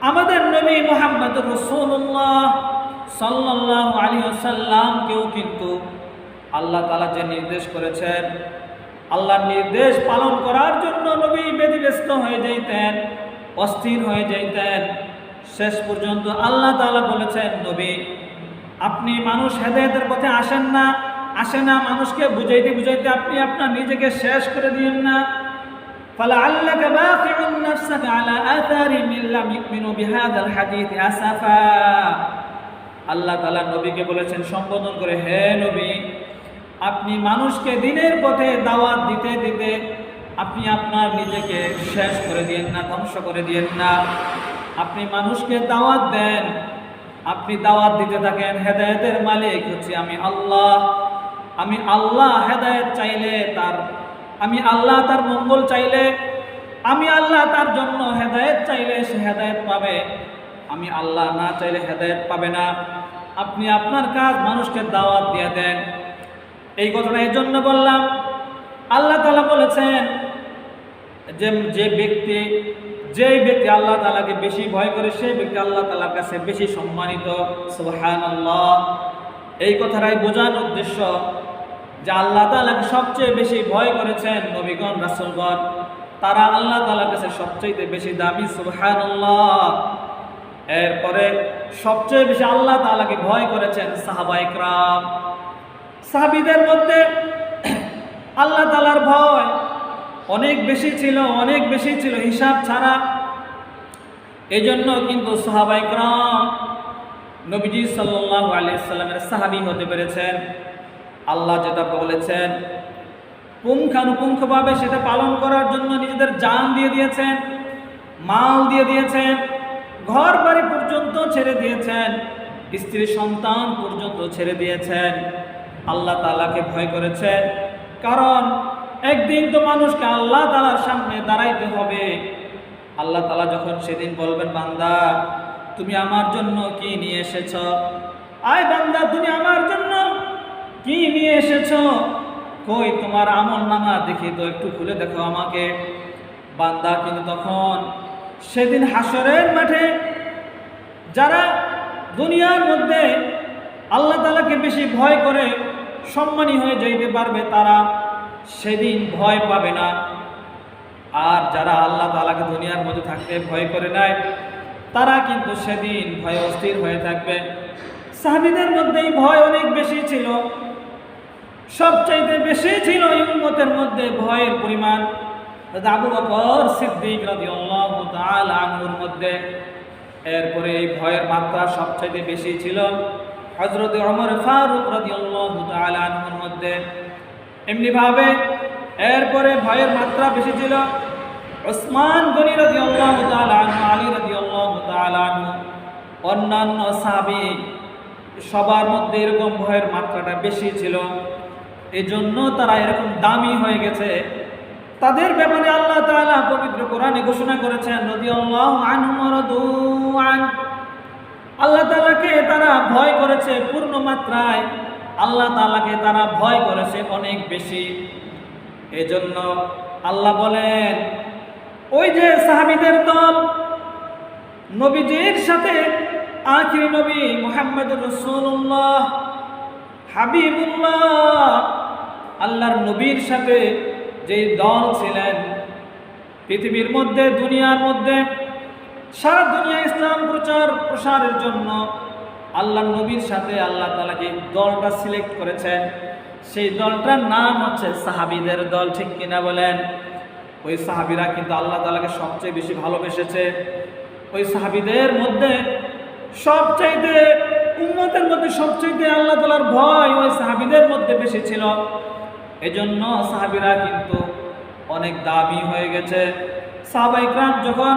আমাদের নবী মোহাম্মদ রসুল্লাহ সাল্লাহ আলী সাল্লামকেও কিন্তু আল্লাহ তালা যে নির্দেশ করেছেন, আল্লাহর নির্দেশ পালন করার জন্য নবী ব্যতিব্যস্ত হয়ে যাইতেন, অস্থির হয়ে যাইতেন। শেষ পর্যন্ত আল্লাহ তাআলা বলেছেন, নবী, আপনি মানুষ হেদায়তের পথে আসেন না, আসে না মানুষকে বুঝাইতে বুঝাইতে আপনি আপনার নিজেকে শেষ করে দিয়েন না। فلعلك باقع نفسك على آثار من لم يؤمنوا بهذا الحديث أسفا আল্লাহ তালা নবীকে বলেছেন সম্বোধন করে হে নবী আপনি মানুষকে দিনের পথে দাওয়াত দিতে দিতে আপনি আপনার নিজেকে শেষ করে দিয়েন না ধ্বংস করে দিয়েন না আপনি মানুষকে দাওয়াত দেন আপনি দাওয়াত দিতে থাকেন হেদায়েতের মালিক হচ্ছে আমি আল্লাহ আমি আল্লাহ হেদায়েত চাইলে তার আমি আল্লাহ তার মঙ্গল চাইলে, আমি আল্লাহ তার জন্য হেদায়েত চাইলে সে হেদায়েত পাবে। আমি আল্লাহ না চাইলে হেদায়েত পাবে না। আপনি আপনার কাজ মানুষকে দাওয়াত দিয়ে দেন। এই কথাটা এই জন্য বললাম, আল্লাহ তালা বলেছেন, যে যে ব্যক্তি, যেই ব্যক্তি আল্লাহ তালাকে বেশি ভয় করে, সেই ব্যক্তি আল্লাহ তালার কাছে বেশি সম্মানিত। সুহান এই কথাটাই বোঝানোর উদ্দেশ্য যে আল্লাহ তালাকে সবচেয়ে বেশি ভয় করেছেন নবীগণ, রাসুলগণ? তারা আল্লাহ তালার কাছে সবচেয়ে বেশি দামি সুহান এরপরে সবচেয়ে বেশি আল্লাহ তালাকে ভয় করেছেন? সাহাবাইকরাম সাহাবিদের মধ্যে আল্লাহ তালার ভয় অনেক বেশি ছিল, অনেক বেশি ছিল হিসাব ছাড়া। এজন্য কিন্তু সাহাবাইকরাম নবীজি সাল্লাহ আলিয়াল্লামের সাহাবি হতে পেরেছেন। আল্লাহ যেটা বলেছেন, পুঙ্খানুপুঙ্খভাবে সেটা পালন করার জন্য নিজেদের জান দিয়ে দিয়েছেন, মাল দিয়ে দিয়েছেন ঘর বাড়ি পর্যন্ত ছেড়ে দিয়েছেন, স্ত্রী সন্তান পর্যন্ত ছেড়ে দিয়েছেন। আল্লাহ তালাকে ভয় করেছেন, কারণ একদিন তো মানুষকে আল্লাহ তালার সামনে দাঁড়াইতে হবে। আল্লাহ তালা যখন সেদিন বলবেন, বান্দা, তুমি আমার জন্য কি নিয়ে এসেছ? আয় বান্দা, তুমি আমার জন্য কি নিয়ে এসেছ? কই, তোমার আমল নামা? দেখি তো, একটু খুলে দেখো আমাকে। বান্দা কিন্তু তখন সেদিন হাসরের মাঠে যারা দুনিয়ার মধ্যে আল্লাহ তালাকে বেশি ভয় করে সম্মানী হয়ে যাইতে পারবে, তারা সেদিন ভয় পাবে না। আর যারা আল্লাহ তালাকে দুনিয়ার মধ্যে থাকতে ভয় করে নেয় তারা কিন্তু সেদিন ভয় অস্থির হয়ে থাকবে। সাহাবিদের মধ্যেই ভয় অনেক বেশি ছিল। সবচাইতে বেশি ছিল উম্মতের মধ্যে ভয়ের পরিমাণ আবু বকর সিদ্দিক রাদিয়াল্লাহু তাআলা আনহুর মধ্যে। এরপরে এই ভয়ের মাত্রা সবচাইতে বেশি ছিল হযরত ওমর ফারুক রাদিয়াল্লাহু তাআলা আনহুর মধ্যে। এমনি ভাবে এরপরে ভয়ের মাত্রা বেশি ছিল ওসমান গনি রাদিয়াল্লাহু তাআলা আনহু, আলী রাদিয়াল্লাহু তাআলা আনহু, অন্যান্য সাহাবী, সবার মধ্যে এরকম ভয়ের মাত্রাটা বেশি ছিল। এজন্য তারা এরকম দামি হয়ে গেছে। তাদের ব্যাপারে আল্লাহ তাআলা পবিত্র কোরআনে ঘোষণা করেছেন, রাদিয়াল্লাহু আল্লাহ তাআলাকে তারা ভয় করেছে পূর্ণ মাত্রায়। আল্লাহ তাআলাকে তারা ভয় করেছে অনেক বেশি। এজন্য আল্লাহ বলেন, ওই যে সাহাবীদের দল, নবীজির সাথে আখিরি নবী মুহাম্মদ রাসূলুল্লাহ, হাবিবুল্লাহ আল্লাহর নবীর সাথে যেই দল ছিলেন, পৃথিবীর মধ্যে, দুনিয়ার মধ্যে, সারা দুনিয়া ইসলাম প্রচার প্রসারের জন্য আল্লাহ নবীর সাথে আল্লাহ তালা যে দলটা সিলেক্ট করেছেন, সেই দলটার নাম হচ্ছে সাহাবিদের দল, ঠিক কিনা বলেন? ওই সাহাবিরা কিন্তু আল্লাহ তালাকে সবচেয়ে বেশি ভালোবেসেছে। ওই সাহাবিদের মধ্যে সবচাইতে উন্মতের মধ্যে সবচাইতে আল্লাহ তালার ভয় ওই সাহাবিদের মধ্যে বেশি ছিল। এজন্য সাহাবিরা কিন্তু অনেক দামি হয়ে গেছে। সাহাবাইকরাম যখন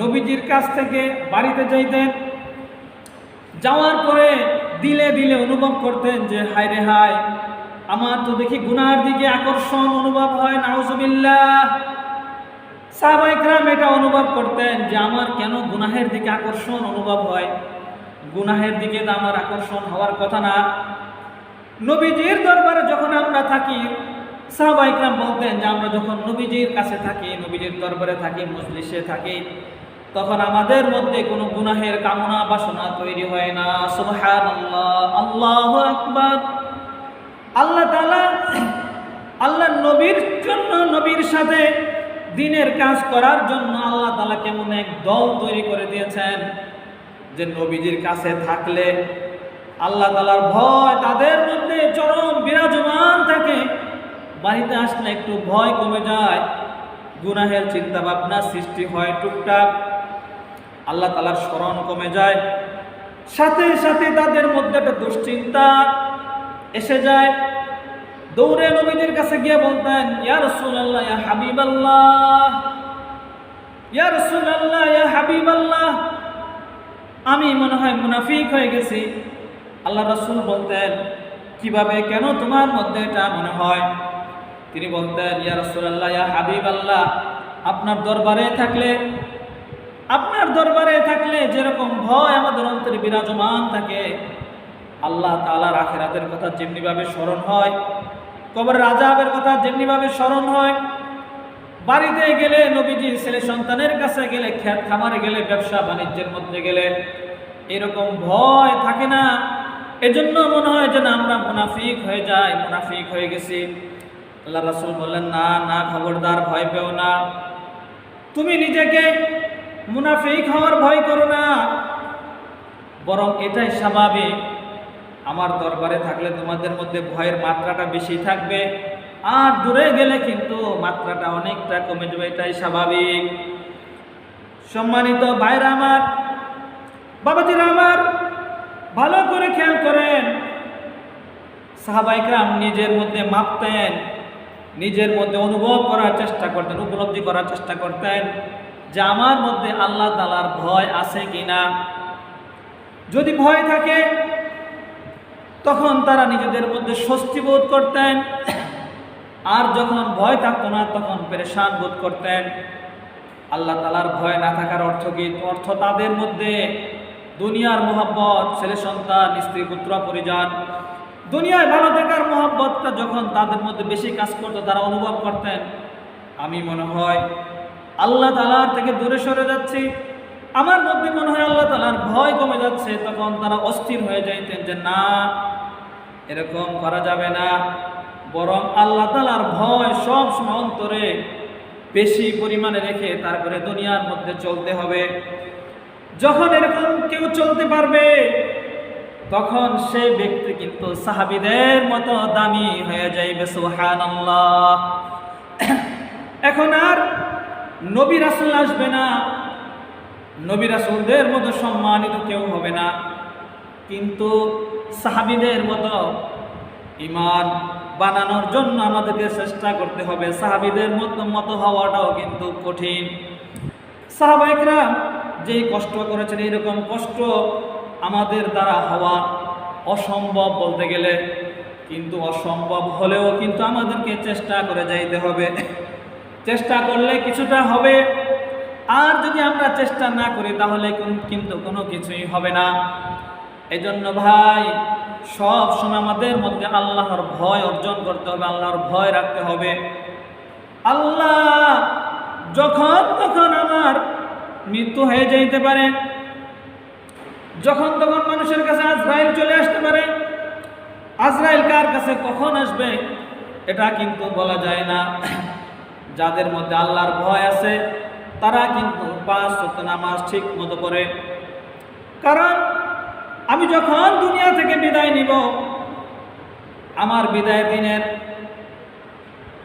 নবীজির কাছ থেকে বাড়িতে যাইতেন, যাওয়ার পরে দিলে দিলে অনুভব করতেন যে, হায় রে হায়, আমার তো দেখি গুনার দিকে আকর্ষণ অনুভব হয়, নাউজুবিল্লাহ। সাহাবাইকরাম এটা অনুভব করতেন যে, আমার কেন গুনাহের দিকে আকর্ষণ অনুভব হয়? গুনাহের দিকে তো আমার আকর্ষণ হওয়ার কথা না। নবীজির দরবারে যখন আমরা থাকি সাহাবাইকরাম বলতেন যে আমরা যখন নবীজির কাছে থাকি, নবীজির দরবারে থাকি, মজলিসে থাকি, তখন আমাদের মধ্যে কোনো গুনাহের কামনা বাসনা তৈরি হয় না। সুবহানাল্লাহ, আল্লাহু আকবার। আল্লাহ তাআলা আল্লাহ নবীর জন্য, নবীর সাথে দিনের কাজ করার জন্য আল্লাহ তাআলা কেমন এক দল তৈরি করে দিয়েছেন যে নবীজির কাছে থাকলে আল্লাহ তালার ভয় তাদের মধ্যে চরম বিরাজমান থাকে। বাড়িতে আসলে একটু ভয় কমে যায়, গুনাহের চিন্তা ভাবনা সৃষ্টি হয় টুকটাক, আল্লাহ তালার স্মরণ কমে যায়। সাথে সাথে তাদের মধ্যে একটা দুশ্চিন্তা এসে যায়। দৌড়ে নবীজির কাছে গিয়ে বলতেন, ইয়া রাসূলুল্লাহ, ইয়া হাবিবাল্লাহ, ইয়া রাসূলুল্লাহ, ইয়া হাবিবাল্লাহ, আমি মনে হয় মুনাফিক হয়ে গেছি। আল্লাহ রসুল বলতেন, কীভাবে কেন তোমার মধ্যে এটা মনে হয়? তিনি বলতেন, ইয়া রাসূলুল্লাহ, ইয়া হাবিব আল্লাহ আপনার দরবারে থাকলে, আপনার দরবারে থাকলে যেরকম ভয় আমাদের অন্তরে বিরাজমান থাকে, আল্লাহ তাআলার আখিরাতের কথা যেমনিভাবে স্মরণ হয়, কবরের রাজাবের কথা যেমনিভাবে স্মরণ হয়, বাড়িতে গেলে নবীজি ছেলে সন্তানের কাছে গেলে খ্যাত খামারে গেলে, ব্যবসা বাণিজ্যের মধ্যে গেলে, এরকম ভয় থাকে না। এজন্য মনে হয় যেন আমরা মুনাফিক হয়ে যাই, মুনাফিক হয়ে গেছি। আল্লাহ রাসূল বললেন, না না, খবরদার, ভয় পেও না। তুমি নিজেকে মুনাফিক হওয়ার ভয় করো না। বরং এটাই স্বাভাবিক। আমার দরবারে থাকলে তোমাদের মধ্যে ভয়ের মাত্রাটা বেশি থাকবে। আর দূরে গেলে কিন্তু মাত্রাটা অনেকটা কমে যাবে, এটাই স্বাভাবিক। সম্মানিত ভাইরা আমার, বাবাজিরা আমার ভালো করে খেয়াল করেন। সাহাবাইকরাম নিজের মধ্যে মাপতেন, নিজের মধ্যে অনুভব করার চেষ্টা করতেন, উপলব্ধি করার চেষ্টা করতেন যে আমার মধ্যে আল্লাহ তালার ভয় আছে কিনা। যদি ভয় থাকে, তখন তারা নিজেদের মধ্যে স্বস্তি বোধ করতেন। আর যখন ভয় থাকতো না, তখন পেরেশান বোধ করতেন। আল্লাহ তালার ভয় না থাকার অর্থ কি? অর্থ তাদের মধ্যে দুনিয়ার মোহাব্বত, ছেলে সন্তান, স্ত্রী, পুত্র, পরিজন। দুনিয়ায় ভালো থাকার মোহাব্বতটা যখন তাদের মধ্যে বেশি কাজ করতো, তারা অনুভব করতেন। আমি মনে হয় আল্লাহ তালার থেকে দূরে সরে যাচ্ছি। আমার মধ্যে মনে হয় আল্লাহ তালার ভয় কমে যাচ্ছে, তখন তারা অস্থির হয়ে যাইতেন যে, না, এরকম করা যাবে না। বরং আল্লাহ তালার ভয় সব সময় অন্তরে বেশি পরিমাণে রেখে তারপরে দুনিয়ার মধ্যে চলতে হবে। যখন এরকম কেউ চলতে পারবে, তখন সে ব্যক্তি কিন্তু সাহাবিদের মতো দামি হয়ে যাইবে সুহানাল্লাহ এখন আর নবী রাসুল আসবে না, নবী রাসুলদের মতো সম্মানিত কেউ হবে না। কিন্তু সাহাবিদের মতো ইমান বানানোর জন্য আমাদেরকে চেষ্টা করতে হবে। সাহাবিদের মতো মতো হওয়াটাও কিন্তু কঠিন। সাহাবাইকরা যেই কষ্ট করেছেন, এইরকম কষ্ট আমাদের দ্বারা হওয়া অসম্ভব বলতে গেলে। কিন্তু অসম্ভব হলেও কিন্তু আমাদেরকে চেষ্টা করে যাইতে হবে। চেষ্টা করলে কিছুটা হবে। আর যদি আমরা চেষ্টা না করি, তাহলে কিন্তু কোনো কিছুই হবে না। এজন্য ভাই, সব সময় আমাদের মধ্যে আল্লাহর ভয় অর্জন করতে হবে, আল্লাহর ভয় রাখতে হবে। আল্লাহ যখন তখন আমার মৃত্যু হয়ে যাইতে পারে। যখন তখন মানুষের কাছে আজরাইল চলে আসতে পারে। আজরাইল কার কাছে কখন আসবে, এটা কিন্তু বলা যায় না। যাদের মধ্যে আল্লাহর ভয় আছে, তারা কিন্তু পাঁচ সত্য নামাজ ঠিক মতো করে কারণ, আমি যখন দুনিয়া থেকে বিদায় নিব, আমার বিদায় দিনের,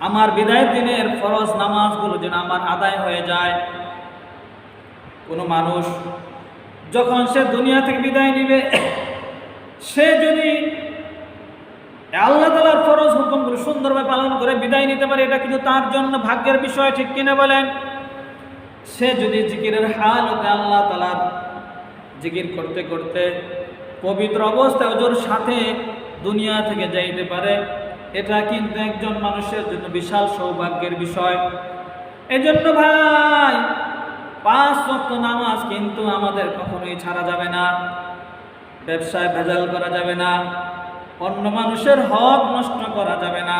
আমার বিদায় দিনের ফরজ নামাজগুলো যেন আমার আদায় হয়ে যায়। কোনো মানুষ যখন সে দুনিয়া থেকে বিদায় নিবে, সে যদি আল্লাহ তালার ফরজ হুকুমগুলো সুন্দরভাবে পালন করে বিদায় নিতে পারে, এটা কিন্তু তার জন্য ভাগ্যের বিষয়, ঠিক কিনা বলেন? সে যদি জিকিরের হাল হতে আল্লাহ তালার জিকির করতে করতে পবিত্র অবস্থায় ওজোর সাথে দুনিয়া থেকে যাইতে পারে, এটা কিন্তু একজন মানুষের জন্য বিশাল সৌভাগ্যের বিষয়। এজন্য ভাই পাঁচ শক্ত নামাজ কিন্তু আমাদের কখনোই ছাড়া যাবে না। ব্যবসায় ভেজাল করা যাবে না। অন্য মানুষের হক নষ্ট করা যাবে না।